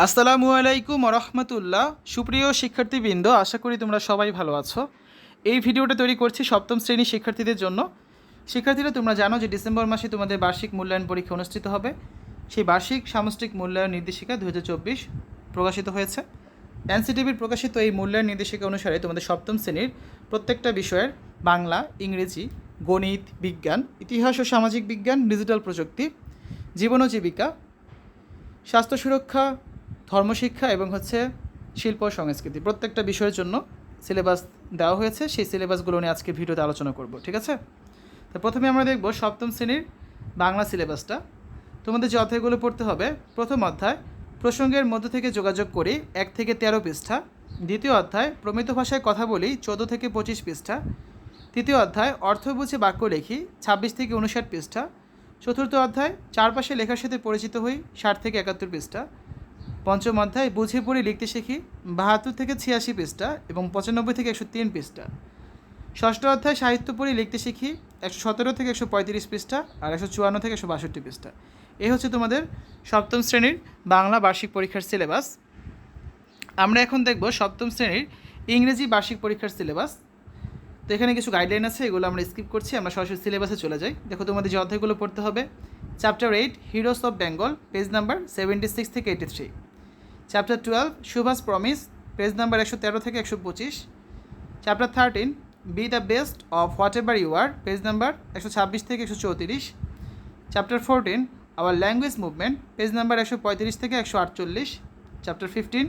আসসালামু আলাইকুম রহমতুল্লাহ সুপ্রিয় শিক্ষার্থীবৃন্দ, আশা করি তোমরা সবাই ভালো আছো। এই ভিডিওটা তৈরি করছি সপ্তম শ্রেণির শিক্ষার্থীদের জন্য। শিক্ষার্থীরা, তোমরা জানো যে ডিসেম্বর মাসে তোমাদের বার্ষিক মূল্যায়ন পরীক্ষা অনুষ্ঠিত হবে। সেই বার্ষিক সামষ্টিক মূল্যায়ন নির্দেশিকা দু হাজার চব্বিশ প্রকাশিত হয়েছে। এনসিটিভির প্রকাশিত এই মূল্যায়ন নির্দেশিকা অনুসারে তোমাদের সপ্তম শ্রেণির প্রত্যেকটা বিষয়ের বাংলা, ইংরেজি, গণিত, বিজ্ঞান, ইতিহাস ও সামাজিক বিজ্ঞান, ডিজিটাল প্রযুক্তি, জীবন ও জীবিকা, স্বাস্থ্য সুরক্ষা ধর্মশিক্ষা এবং হচ্ছে শিল্প সংস্কৃতি। প্রত্যেকটা বিষয়ের জন্য সিলেবাস দেওয়া হয়েছে। সেই সিলেবাসগুলো নিয়ে আজকে ভিডিওতে আলোচনা করব, ঠিক আছে? তো প্রথমে আমরা দেখব সপ্তম শ্রেণির বাংলা সিলেবাসটা তোমাদের যে অধ্যায়গুলো পড়তে হবে, প্রথম অধ্যায়, প্রসঙ্গের মধ্য থেকে যোগাযোগ করি, এক থেকে তেরো পৃষ্ঠা। দ্বিতীয় অধ্যায়, প্রমিত ভাষায় কথা বলি, চোদ্দ থেকে পঁচিশ পৃষ্ঠা। তৃতীয় অধ্যায়, অর্থ বুঝে বাক্য লেখি, ছাব্বিশ থেকে উনষাট পৃষ্ঠা। চতুর্থ অধ্যায়, চারপাশে লেখার সাথে পরিচিত হই, ষাট থেকে একাত্তর পৃষ্ঠা। পঞ্চম অধ্যায়, বুঝে পড়ে লিখতে শিখি, বাহাত্তর থেকে ছিয়াশি পৃষ্ঠা এবং পঁচানব্বই থেকে একশো তিন পৃষ্ঠা। ষষ্ঠ অধ্যায়, সাহিত্য পড়ে লিখতে শিখি, একশো সতেরো থেকে একশো পঁয়ত্রিশ পৃষ্ঠা আর একশো চুয়ান্ন থেকে একশো বাষট্টি পৃষ্ঠা। এই হচ্ছে তোমাদের সপ্তম শ্রেণির বাংলা বার্ষিক পরীক্ষার সিলেবাস। আমরা এখন দেখব সপ্তম শ্রেণির ইংরেজি বার্ষিক পরীক্ষার সিলেবাস। তো এখানে কিছু গাইডলাইন আছে, এগুলো আমরা স্কিপ করছি, আমরা সরাসরি সিলেবাসে চলে যাই। দেখো তোমাদের যে অধ্যায়গুলো পড়তে হবে। Chapter eight heroes of Bengal page number seventy six থেকে eighty three chapter twelve Subhas promise page number একশো তেরো থেকে একশো পঁচিশ chapter thirteen be the best of whatever you are page number একশো ছাব্বিশ থেকে একশো চৌত্রিশ chapter fourteen our language movement page number একশো পঁয়ত্রিশ থেকে একশো আটচল্লিশ chapter fifteen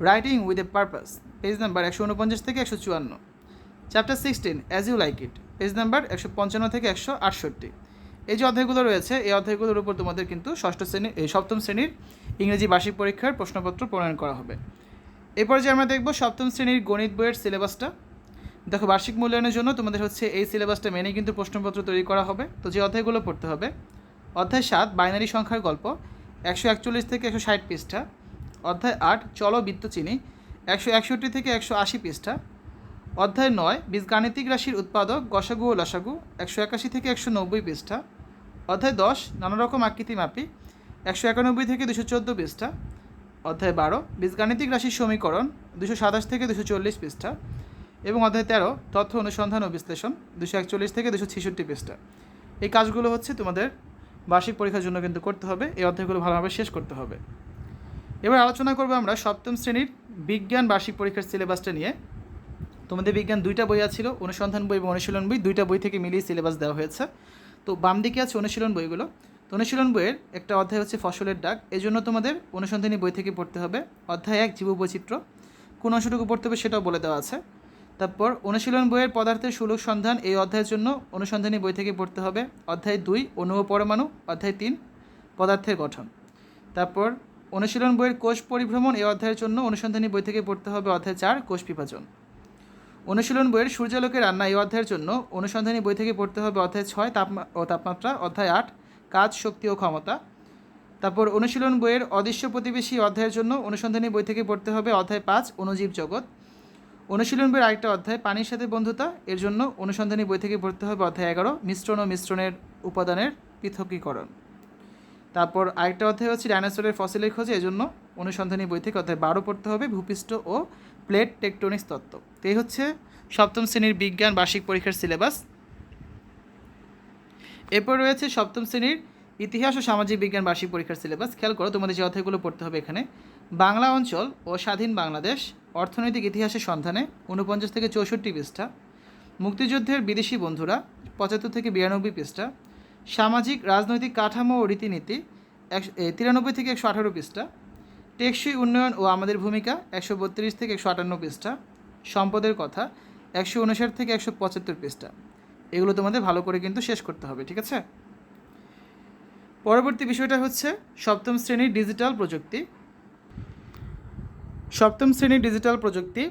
writing with a purpose page number একশো উনপঞ্চাশ থেকে একশো চুয়ান্ন chapter sixteen as you like it page number একশো পঞ্চান্ন থেকে একশো আটষট্টি এই যে অধ্যায়গুলো রয়েছে, এই অধ্যায়গুলোর উপর তোমাদের কিন্তু ষষ্ঠ শ্রেণি, এই সপ্তম শ্রেণির ইংরেজি বার্ষিক পরীক্ষার প্রশ্নপত্র প্রণয়ন করা হবে। এরপর যে আমরা দেখব সপ্তম শ্রেণির গণিত বইয়ের সিলেবাসটা। দেখো, বার্ষিক মূল্যায়নের জন্য তোমাদের হচ্ছে এই সিলেবাসটা মেনে কিন্তু প্রশ্নপত্র তৈরি করা হবে। তো যে অধ্যায়গুলো পড়তে হবে, অধ্যায় সাত, বাইনারি সংখ্যার গল্প, একশো একচল্লিশ থেকে একশো ষাট পৃষ্ঠা। অধ্যায় আট, চলো চিনি একশো একষট্টি থেকে একশো আশি পৃষ্ঠা। অধ্যায় নয়, বীজগাণিতিক রাশির উৎপাদক, গসাগু ও লসাগু, একশো একাশি থেকে একশো নব্বই পৃষ্ঠা। অধ্যায় দশ নানা রকম আকৃতি মাপি, একশো একানব্বই থেকে দুশো চোদ্দ পৃষ্ঠা। অধ্যায় বারো, বীজগাণিতিক রাশির সমীকরণ, দুশো সাতাশ থেকে দুশো চল্লিশ পৃষ্ঠা। এবং অধ্যায় তেরো, তথ্য অনুসন্ধান ও বিশ্লেষণ, দুশো একচল্লিশ থেকে দুশো ছেষট্টি পৃষ্ঠা। এই কাজগুলো হচ্ছে তোমাদের বার্ষিক পরীক্ষার জন্য কিন্তু করতে হবে, এই অধ্যায়গুলো ভালোভাবে শেষ করতে হবে। এবার আলোচনা করব আমরা সপ্তম শ্রেণির বিজ্ঞান বার্ষিক পরীক্ষার সিলেবাসটা নিয়ে। তোমাদের বিজ্ঞান দুইটা বই আছে অনুসন্ধান বই এবং অনুশীলন বই, দুইটা বই থেকে মিলিয়ে সিলেবাস দেওয়া হয়েছে। তো বাম দিকে আছে অনুশীলন বইগুলো। তো অনুশীলন বইয়ের একটা অধ্যায় হচ্ছে ফসলের ডাক এই জন্য তোমাদের অনুসন্ধানী বই থেকে পড়তে হবে। অধ্যায় এক, জীব বৈচিত্র্য। কোন অংশটুকু পড়তে হবে সেটাও বলে দেওয়া আছে। তারপর অনুশীলন বইয়ের পদার্থের সুলভ সন্ধান এই অধ্যায়ের জন্য অনুসন্ধানী বই থেকে পড়তে হবে। অধ্যায় দুই অণু পরমাণু। অধ্যায় তিন, পদার্থের গঠন। তারপর অনুশীলন বইয়ের কোষ পরিভ্রমণ এই অধ্যায়ের জন্য অনুসন্ধানী বই থেকে পড়তে হবে। অধ্যায় চার, কোষ বিভাজন। অনুশীলন বইয়ের সূর্যালোকের রান্না এই অধ্যায়ের জন্য অনুসন্ধানী বই থেকে পড়তে হবে অধ্যায় ছয় তাপমা ও তাপমাত্রা, অধ্যায় আট, কাজ, শক্তি ও ক্ষমতা। তারপর অনুশীলন বইয়ের অদৃশ্য প্রতিবেশী অধ্যায়ের জন্য অনুসন্ধানী বই থেকে পড়তে হবে অধ্যায় পাঁচ, অনুজীব জগৎ। অনুশীলন বইয়ের আরেকটা অধ্যায়, পানির সাথে বন্ধুতা, এর জন্য অনুসন্ধানী বই থেকে পড়তে হবে অধ্যায় এগারো, মিশ্রণ ও মিশ্রণের উপাদানের পৃথকীকরণ। তারপর আরেকটা অধ্যায় হচ্ছে ডাইনোসরের ফসিলের খোঁজে, এজন্য অনুসন্ধানী বই থেকে অধ্যায় বারো পড়তে হবে, ভূপৃষ্ঠ ও প্লেট টেকটনিক্স তত্ত্ব। তো এই হচ্ছে সপ্তম শ্রেণির বিজ্ঞান বার্ষিক পরীক্ষার সিলেবাস। এরপর রয়েছে সপ্তম শ্রেণির ইতিহাস ও সামাজিক বিজ্ঞান বার্ষিক পরীক্ষার সিলেবাস। খেয়াল করো, তোমাদের যে অধ্যায়গুলো পড়তে হবে এখানে, বাংলা অঞ্চল ও স্বাধীন বাংলাদেশ, অর্থনৈতিক ইতিহাসের সন্ধানে উনপঞ্চাশ থেকে চৌষট্টি পৃষ্ঠা, মুক্তিযুদ্ধের বিদেশি বন্ধুরা পঁচাত্তর থেকে বিরানব্বই পৃষ্ঠা, সামাজিক, রাজনৈতিক কাঠামো ও রীতিনীতি একশো তিরানব্বই থেকে একশো আঠারো পৃষ্ঠা টেকসই উন্নয়ন ও আমাদের ভূমিকা একশো বত্রিশ থেকে একশো আটান্ন পৃষ্ঠা। সম্পদের কথা একশো উনষাট থেকে একশো পঁচাত্তর পৃষ্ঠা। এগুলো তোমাদের ভালো করে কিন্তু শেষ করতে হবে, ঠিক আছে? পরবর্তী বিষয়টা হচ্ছে সপ্তম শ্রেণির ডিজিটাল প্রযুক্তি। সপ্তম শ্রেণির ডিজিটাল প্রযুক্তি,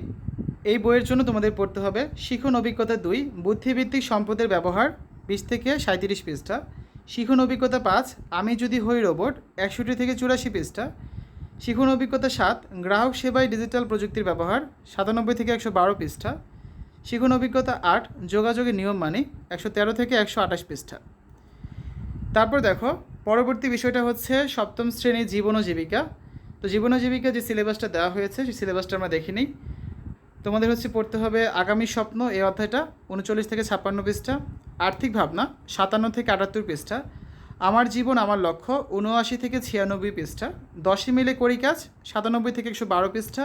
এই বইয়ের জন্য তোমাদের পড়তে হবে শিখন অভিজ্ঞতা দুই বুদ্ধিভিত্তিক সম্পদের ব্যবহার, বিশ থেকে সাঁত্রিশ পৃষ্ঠা। শিখন অভিজ্ঞতা পাঁচ, আমি যদি হই রোবট, একষট্টি থেকে চুরাশি পৃষ্ঠা। শিখন অভিজ্ঞতা সাত, গ্রাহক সেবায় ডিজিটাল প্রযুক্তির ব্যবহার, সাতানব্বই থেকে একশো বারো পৃষ্ঠা। শিখুন অভিজ্ঞতা আট, যোগাযোগের নিয়ম মানে একশো তেরো থেকে একশো আঠাশ পৃষ্ঠা। তারপর দেখো, পরবর্তী বিষয়টা হচ্ছে সপ্তম শ্রেণির জীবন ও জীবিকা। তো জীবন ও জীবিকা যে সিলেবাসটা দেওয়া হয়েছে, সেই সিলেবাসটা আমরা দেখে নিই তোমাদের হচ্ছে পড়তে হবে আগামী স্বপ্ন এই অধ্যায়টা, উনচল্লিশ থেকে ছাপ্পান্ন পৃষ্ঠা। আর্থিক ভাবনা, সাতান্ন থেকে আটাত্তর পৃষ্ঠা। আমার জীবন, আমার লক্ষ্য উনআশি থেকে ছিয়ানব্বই পৃষ্ঠা, দশই মিলে করি কাজ, সাতানব্বই থেকে একশো বারো পৃষ্ঠা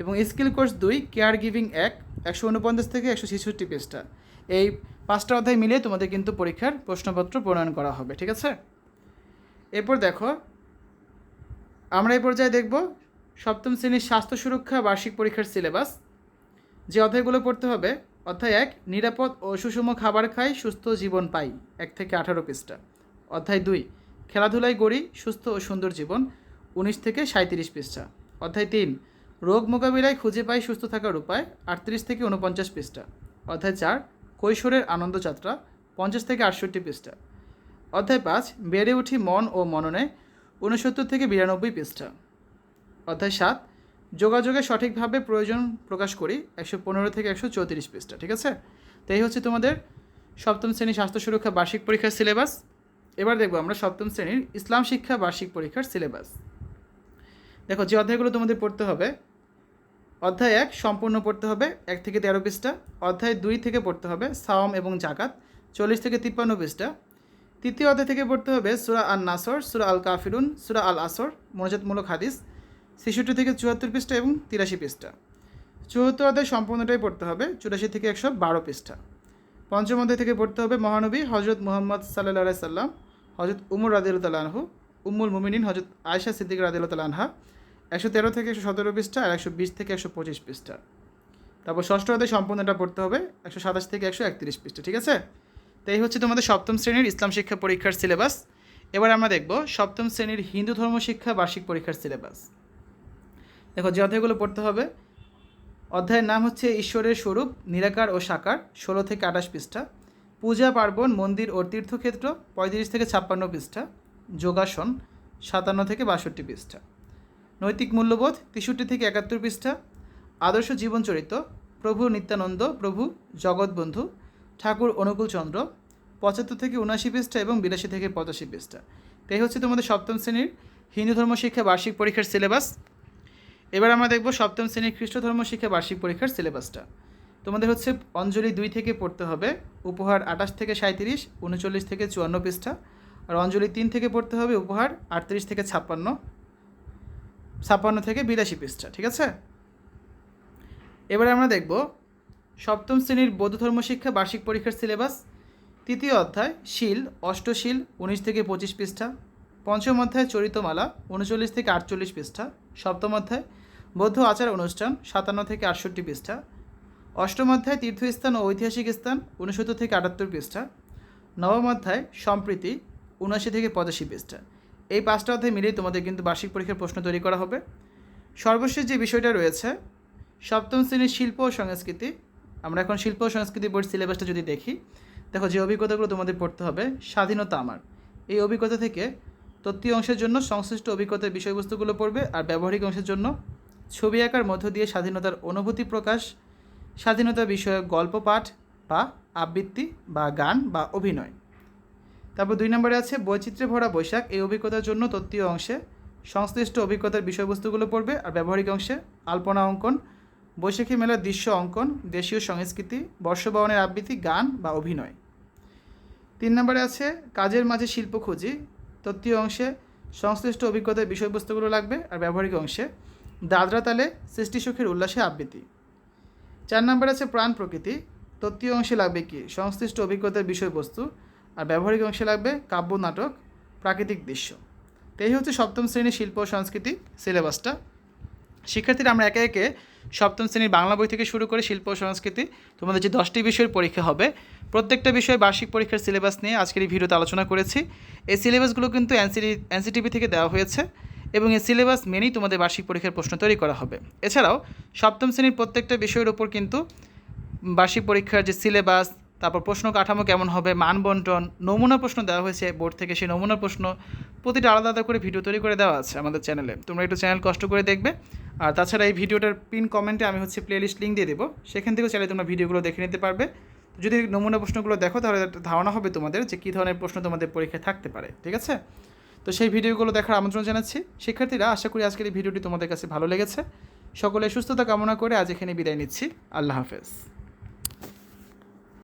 এবং স্কিল কোর্স দুই কেয়ার গিভিং এক, একশো উনপঞ্চাশ থেকে একশো ছেষট্টি পৃষ্ঠা। এই পাঁচটা অধ্যায় মিলে তোমাদের কিন্তু পরীক্ষার প্রশ্নপত্র প্রণয়ন করা হবে, ঠিক আছে? এরপর দেখো, আমরা এই পর্যায়ে দেখব সপ্তম শ্রেণির স্বাস্থ্য সুরক্ষা বার্ষিক পরীক্ষার সিলেবাস। যে অধ্যায়গুলো পড়তে হবে, অধ্যায় এক, নিরাপদ ও সুষম খাবার খাই, সুস্থ জীবন পাই, এক থেকে আঠারো পৃষ্ঠা। অধ্যায় দুই, খেলাধুলায় গড়ি, সুস্থ ও সুন্দর জীবন, উনিশ থেকে সাঁত্রিশ পৃষ্ঠা। অধ্যায় তিন, রোগ মোকাবিলায় খুঁজে পাই সুস্থ থাকার উপায়, আটত্রিশ থেকে উনপঞ্চাশ পৃষ্ঠা। অধ্যায় চার, কৈশোরের আনন্দযাত্রা পঞ্চাশ থেকে আটষট্টি পৃষ্ঠা। অধ্যায় পাঁচ, বেড়ে উঠি মন ও মননে, ঊনসত্তর থেকে বিরানব্বই পৃষ্ঠা। অধ্যায় সাত, যোগাযোগে সঠিকভাবে প্রয়োজন প্রকাশ করি, একশো পনেরো থেকে একশো চৌত্রিশ পৃষ্ঠা, ঠিক আছে? তো এই হচ্ছে তোমাদের সপ্তম শ্রেণি স্বাস্থ্য সুরক্ষা বার্ষিক পরীক্ষার সিলেবাস। এবার দেখব আমরা সপ্তম শ্রেণির ইসলাম শিক্ষা বার্ষিক পরীক্ষার সিলেবাস। দেখো, যে অধ্যায়গুলো তোমাদের পড়তে হবে, অধ্যায় এক সম্পূর্ণ পড়তে হবে, এক থেকে তেরো পৃষ্ঠা। অধ্যায় দুই থেকে পড়তে হবে সাওম এবং জাকাত, চল্লিশ থেকে তিপ্পান্ন পৃষ্ঠা। তৃতীয় অধ্যায় থেকে পড়তে হবে সুরা আল নাসর সুরা আল কাফিরুন সুরা আল আসর মনোজাতমূলক হাদিস, ছেষট্টি থেকে চুয়াত্তর পৃষ্ঠা এবং তিরাশি পৃষ্ঠা। চতুর্থ অধ্যায় সম্পূর্ণটাই পড়তে হবে, চুরাশি থেকে একশো বারো পৃষ্ঠা। পঞ্চম অধ্যায় থেকে পড়তে হবে মহানবী হজরত মুহম্মদ সাল্লাহ সাল্লাম হজরত উমর রাদিউল্লাহু উম্মুল মুমিনিন হজরত আয়সা সিদ্দিক রাদিউল্লাহ আনহা, একশো তেরো থেকে একশো সতেরো পৃষ্ঠা, আর একশো বিশ থেকে একশো পঁচিশ পৃষ্ঠা। তারপর ষষ্ঠ অধ্যায় সম্পূর্ণটা পড়তে হবে, একশো সাতাশ থেকে একশো একত্রিশ পৃষ্ঠা, ঠিক আছে? তো এই হচ্ছে তোমাদের সপ্তম শ্রেণির ইসলাম শিক্ষা পরীক্ষার সিলেবাস। এবার আমরা দেখব সপ্তম শ্রেণির হিন্দু ধর্ম শিক্ষা বার্ষিক পরীক্ষার সিলেবাস। দেখো, যে অধ্যায়গুলো পড়তে হবে, অধ্যায়ের নাম হচ্ছে ঈশ্বরের স্বরূপ, নিরাকার ও সাকার, ষোলো থেকে আঠাশ পৃষ্ঠা। পূজা পার্বণ, মন্দির ও তীর্থক্ষেত্র পঁয়ত্রিশ থেকে ছাপ্পান্ন পৃষ্ঠা, যোগাসন সাতান্ন থেকে বাষট্টি পৃষ্ঠা। নৈতিক মূল্যবোধ তেষট্টি থেকে একাত্তর পৃষ্ঠা। আদর্শ জীবনচরিত প্রভু নিত্যানন্দ, প্রভু জগৎবন্ধু, ঠাকুর অনুকূলচন্দ্র পঁচাত্তর থেকে উনাশি পৃষ্ঠা এবং বিরাশি থেকে পঁচাশি পৃষ্ঠা। তো এই হচ্ছে তোমাদের সপ্তম শ্রেণির হিন্দু ধর্ম শিক্ষা বার্ষিক পরীক্ষার সিলেবাস। এবার আমরা দেখব সপ্তম শ্রেণির খ্রিস্ট ধর্ম শিক্ষা বার্ষিক পরীক্ষার সিলেবাসটা। তোমাদের হচ্ছে অঞ্জলি দুই থেকে পড়তে হবে, উপহার আঠাশ থেকে সাঁত্রিশ উনচল্লিশ থেকে চুয়ান্ন পৃষ্ঠা, আর অঞ্জলি তিন থেকে পড়তে হবে, উপহার আটত্রিশ থেকে ছাপ্পান্ন ছাপ্পান্ন থেকে বিরাশি পৃষ্ঠা, ঠিক আছে? এবারে আমরা দেখব সপ্তম শ্রেণির বৌদ্ধ ধর্ম শিক্ষা বার্ষিক পরীক্ষার সিলেবাস, তৃতীয় অধ্যায়, শিল অষ্টশীল উনিশ থেকে পঁচিশ পৃষ্ঠা, পঞ্চম অধ্যায়, চরিতমালা, উনচল্লিশ থেকে আটচল্লিশ পৃষ্ঠা, সপ্তম অধ্যায়, বৌদ্ধ আচার অনুষ্ঠান, সাতান্ন থেকে আটষট্টি পৃষ্ঠা অষ্টম অধ্যায় তীর্থস্থান ও ঐতিহাসিক স্থান উনসত্তর থেকে আটাত্তর পৃষ্ঠা। নবম অধ্যায়, সম্প্রীতি উনআশি থেকে পঁচাশি পৃষ্ঠা। এই পাঁচটা অধ্যায় মিলিয়ে তোমাদের কিন্তু বার্ষিক পরীক্ষার প্রশ্ন তৈরি করা হবে। সর্বশেষ যে বিষয়টা রয়েছে, সপ্তম শ্রেণির শিল্প ও সংস্কৃতি, আমরা এখন শিল্প ও সংস্কৃতি বোর্ড সিলেবাসটা যদি দেখি, দেখো যে অভিজ্ঞতাগুলো তোমাদের পড়তে হবে, স্বাধীনতা আমার। এই অভিজ্ঞতা থেকে তত্ত্বীয় অংশের জন্য সংশ্লিষ্ট অভিজ্ঞতার বিষয়বস্তুগুলো পড়বে আর ব্যবহারিক অংশের জন্য ছবি আঁকার মধ্য দিয়ে স্বাধীনতার অনুভূতি প্রকাশ স্বাধীনতা বিষয়ক গল্প, পাঠ বা আবৃত্তি বা গান বা অভিনয়। তারপর দুই নম্বরে আছে বৈচিত্র্যে ভরা বৈশাখ। এই অভিজ্ঞতার জন্য তত্ত্বীয় অংশে সংশ্লিষ্ট অভিজ্ঞতার বিষয়বস্তুগুলো পড়বে আর ব্যবহারিক অংশে আলপনা অঙ্কন, বৈশাখী মেলার দৃশ্য অঙ্কন, দেশীয় সংস্কৃতি বর্ষবরণের আবৃত্তি, গান বা অভিনয়। তিন নম্বরে আছে কাজের মাঝে শিল্প খুঁজি। তত্ত্বীয় অংশে সংশ্লিষ্ট অভিজ্ঞতার বিষয়বস্তুগুলো লাগবে আর ব্যবহারিক অংশে দাদরা তালে সৃষ্টি সুখের উল্লাসে আবৃত্তি। চার নম্বর আছে প্রাণ প্রকৃতি। তত্ত্বীয় অংশে লাগবে কি? সংশ্লিষ্ট অভিজ্ঞতার বিষয়বস্তু। আর ব্যবহারিক অংশে লাগবে কাব্য নাটক, প্রাকৃতিক দৃশ্য। তো এই হচ্ছে সপ্তম শ্রেণির শিল্প সংস্কৃতি সিলেবাসটা। শিক্ষার্থীরা আমরা একে একে সপ্তম শ্রেণির বাংলা বই থেকে শুরু করে শিল্প সংস্কৃতি, তোমাদের যে দশটি বিষয়ের পরীক্ষা হবে, প্রত্যেকটা বিষয়ে বার্ষিক পরীক্ষার সিলেবাস নিয়ে আজকের এই ভিডিওতে আলোচনা করেছি। এই সিলেবাসগুলো কিন্তু এনসিডি এনসিটিভি থেকে দেওয়া হয়েছে। এবং এই সিলেবাস মেনেই তোমাদের বার্ষিক পরীক্ষার প্রশ্ন তৈরি করা হবে। এছাড়াও, সপ্তম শ্রেণির প্রত্যেকটা বিষয়ের ওপর কিন্তু বার্ষিক পরীক্ষার যে সিলেবাস তারপর প্রশ্ন কাঠামো কেমন হবে, মান বন্টন, নমুনা প্রশ্ন দেওয়া হয়েছে, বোর্ড থেকে সেই নমুনা প্রশ্ন, প্রতিটা আলাদা আলাদা করে ভিডিও তৈরি করে দেওয়া আছে আমাদের চ্যানেলে তোমরা একটু চ্যানেল কষ্ট করে দেখবে। আর তাছাড়া এই ভিডিওটার পিন কমেন্টে আমি হচ্ছে প্লেলিস্ট লিঙ্ক দিয়ে দেবো। সেখান থেকেও চাইলে তোমরা ভিডিওগুলো দেখে নিতে পারবে। যদি নমুনা প্রশ্নগুলো দেখো, তাহলে ধারণা হবে তোমাদের যে কী ধরনের প্রশ্ন তোমাদের পরীক্ষায় থাকতে পারে, ঠিক আছে? তো সেই ভিডিওগুলো দেখার আমন্ত্রণ জানাচ্ছি। শিক্ষার্থীরা, আশা করি আজকের এই ভিডিওটি তোমাদের কাছে ভালো লেগেছে। সকলে সুস্থতা কামনা করে আজ এখানে বিদায় নিচ্ছি। আল্লাহ হাফেজ।